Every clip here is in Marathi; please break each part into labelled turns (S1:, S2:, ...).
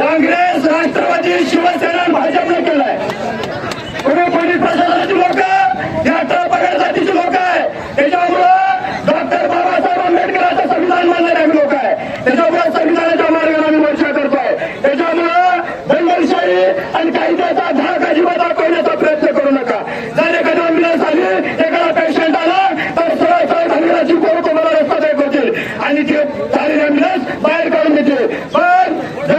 S1: வாங்க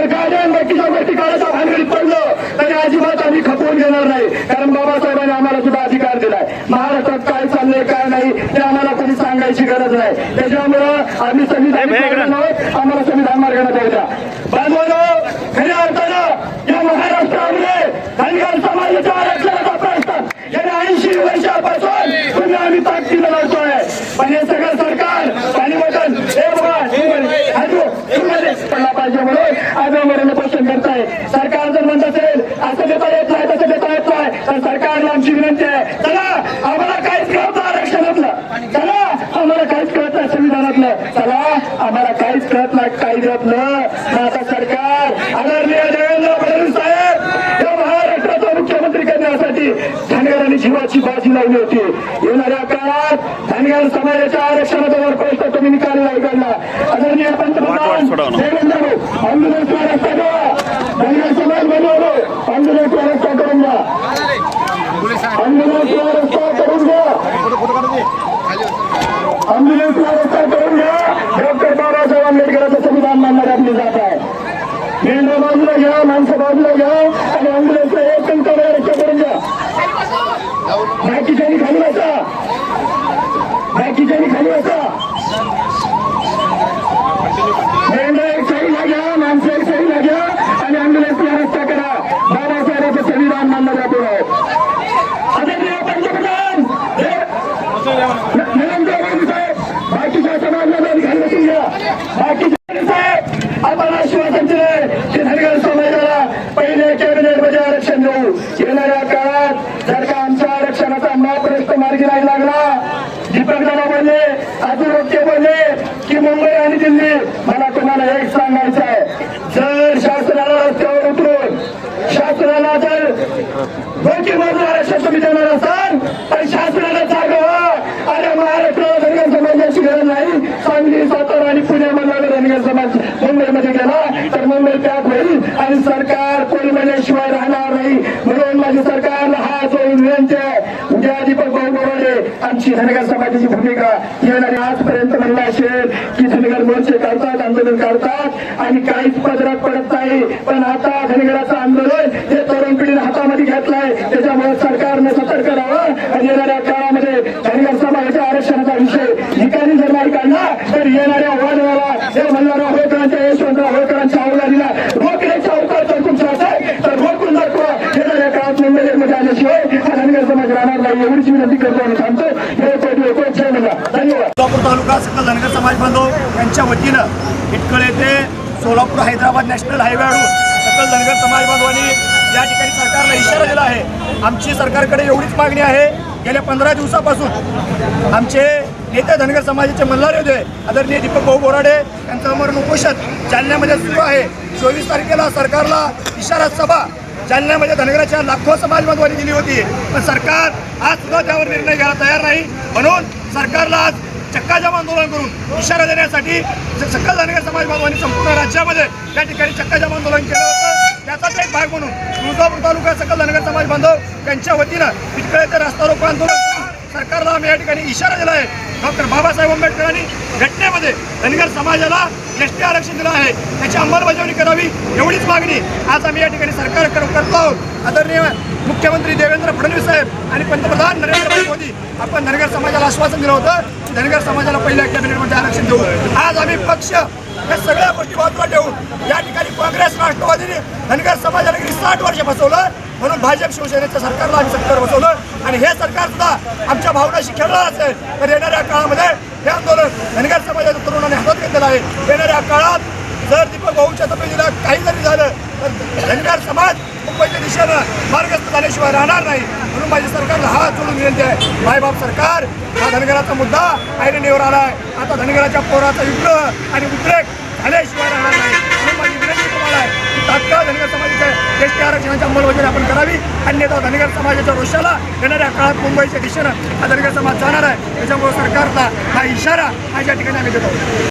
S1: सरकारने नोटिसावरती काळाच्या भानगडीत पडलं तरी अजिबात आम्ही खपवून घेणार नाही. कारण बाबासाहेबांनी आम्हाला सुद्धा अधिकार दिलाय. महाराष्ट्रात काय चाललंय काय नाही ते आम्हाला कोणी सांगायची गरज नाही. त्याच्यामुळं आम्ही संविधान आम्हाला संविधान मार्गाने द्या. करताय सरकार जर म्हणत असेल असं देता येत नाही तसं देता येत नाही तर सरकारला आमची विनंती आहे चला आम्हाला काहीच कळत नाही आरक्षणातलं. चला आम्हाला काहीच कळत नाही संविधानातलं. चला आम्हाला काहीच कळत नाही कायद्यातलं. मग आता सरकार आदरणीय देवेंद्र फडणवीस साहेब या महाराष्ट्राचा मुख्यमंत्री करण्यासाठी धनगरांनी जीवाची बाजी लावली होती. येणाऱ्या काळात धनगर समाजाच्या आरक्षणाचा प्रश्न तुम्ही निकाली नाही काढला आदरणीय पंतप्रधान देवेंद्र अँब्युलन्सला रस्ता द्या धनगर समाज बनवलो अँब्युलन्सला रस्ता करून द्या अँब्युलन्सला रस्ता करून द्या अँब्युलन्सला करून घ्या डॉक्टर बाबासाहेब आंबेडकरांचं संविधान मानणारी आपली जात आहे मेंढरा बाजूला घ्या माणसं बाजूला घ्या आणि अँब्युलन्सला एक टंका रस्ता करून द्या बाकीच्या खाली बसा बाकीच्या खाली बसा मेंढरा एक साईडला घ्या माणसं एक साईडला घ्या आणि अँब्युलन्सला रस्ता करा बाबासाहेबांचं संविधान मानणारे आपण आहोत आदरणीय पंतप्रधान हे नरेंद्र मोदी साहेब बाकीच्या समाजाला घाल बसून घ्या बाकीचे साहेब आपण आश्वासन दिले की धनगर समाजाला पहिले कॅबिनेटमध्ये आरक्षण देऊ येणाऱ्या काळात जर का आमच्या आरक्षणाचा महाप्रश्न मार्गी नाही लागला दीपक दादा बोलले बोलले की मुंबई आणि दिल्ली मला तुम्हाला एक सांगायचं आहे जर शासनाला रस्त्यावर उतरून शासनाला जर दोन मजूर आरक्षण तुम्ही देणार असाल तर शासनाला जागा अरे महाराष्ट्राला धनगर समाजाची गरज नाही सांगली सातारा आणि पुण्यामधला जर धनगर समाज मुंबईमध्ये गेला तर मुंबई पॅक होईल आणि सरकार कोणी म्हणल्याशिवाय राहणार नाही म्हणून माझी सरकारला हा जो विनंती आहे उद्या दीपक भाऊ बोराडे आमची धनगर समाजाची भूमिका येणारी आजपर्यंत म्हणलं असेल की धनगर मोर्चे काढतात आंदोलन काढतात आणि काहीच पदरात पडत नाही. पण आता धनगराचं आंदोलन हे तरुण पिढीने हातामध्ये घेतलंय. त्याच्यामुळे सरकारने सतर्क राहावं आणि येणाऱ्या काळामध्ये धनगर समाजाच्या आरक्षणाचा विषय निकाली जर नाही काढला तर येणाऱ्या वादळाला हे म्हणणाऱ्या होळकरांच्या यशवंतराव होळकरांच्या अवलादीला रोखण्याचा अवकाश जर तुमचा असेल तर रोखून दाखवा येणाऱ्या काळात मुंबईमध्ये आल्याशिवाय हा धनगर समाज एवढीच विनंती करतो आणि सांगतो
S2: सोलापूर तालुका सकल धनगर समाज बांधव यांच्या वतीनं इटकळ येथे सोलापूर हैदराबाद नॅशनल हायवेवरून सकल धनगर समाज बांधवांनी या ठिकाणी सरकारला इशारा दिला आहे. आमची सरकारकडे एवढीच मागणी आहे. गेल्या पंधरा दिवसापासून आमचे नेते धनगर समाजाचे मल्हार होते आदरणीय दीपक भाऊ बोराडे यांचं अमरण उपोषण जालन्यामध्ये सुरू आहे. चोवीस तारखेला सरकारला इशारा सभा जालन्यामध्ये धनगराच्या लाखो समाज बांधवांनी दिली होती. पण सरकार आज सुद्धा त्यावर निर्णय घ्यायला तयार नाही. म्हणून सरकारला आज चक्काजाम आंदोलन करून इशारा देण्यासाठी स- सकल धनगर समाज बांधवांनी संपूर्ण राज्यामध्ये या ठिकाणी चक्काजाम आंदोलन केलं होतं. त्याचाच एक भाग म्हणून तुळजापूर तालुका सकल धनगर समाज बांधव यांच्या वतीनं तिकडे येथे रस्ता रोको आंदोलन सरकारला आम्ही या ठिकाणी इशारा दिला आहे डॉक्टर बाबासाहेब आंबेडकरांनी घटनेमध्ये धनगर समाजाला एस टी आरक्षण दिलं आहे. त्याची अंमलबजावणी करावी एवढीच मागणी आज आम्ही या ठिकाणी सरकार करतो आहोत. आदरणीय मुख्यमंत्री देवेंद्र फडणवीस साहेब आणि पंतप्रधान नरेंद्र मोदी आपण धनगर समाजाला आश्वासन दिलं होतं की धनगर समाजाला पहिल्या कॅबिनेटमध्ये आरक्षण देऊ. आज आम्ही पक्ष या सगळ्या गोष्टी बाजूला ठेवून या ठिकाणी काँग्रेस राष्ट्रवादीने धनगर समाजाला गेली साठ वर्ष फसवलं. म्हणून भाजप शिवसेनेच्या सरकारला आम्ही सरकार बसवलं आणि हे सरकार सुद्धा आमच्या भावनाशी खेळणार असेल तर येणाऱ्या काळामध्ये हे आंदोलन धनगर समाजाच्या तरुणाने हातात घेतलेलं आहे. येणाऱ्या काळात जर दीपक भाऊच्या तब्येतीला काही जरी झालं तर धनगर समाज मुंबईच्या दिशेनं मार्गस्थ झाल्याशिवाय राहणार नाही. म्हणून माझ्या सरकारला हात जोडून विनंती आहे. मायबाप सरकार हा धनगराचा मुद्दा ऐरणीवर आलाय. आता धनगराच्या पोराचा युद्ध आणि उद्रेक झाल्याशिवाय राहणार नाही. म्हणून माझी विनंती तुम्हाला आहे की तात्काळ धनगर समाजाच्या ज्येष्ठ आरक्षणाची अंमलबजावणी आपण करावी. अन्यथा धनगर समाजाच्या रोषाला येणाऱ्या काळात मुंबईच्या दिशेनं हा धनगर समाज जाणार आहे. त्याच्यामुळे सरकारला हा इशारा आज या ठिकाणी आम्ही देतो.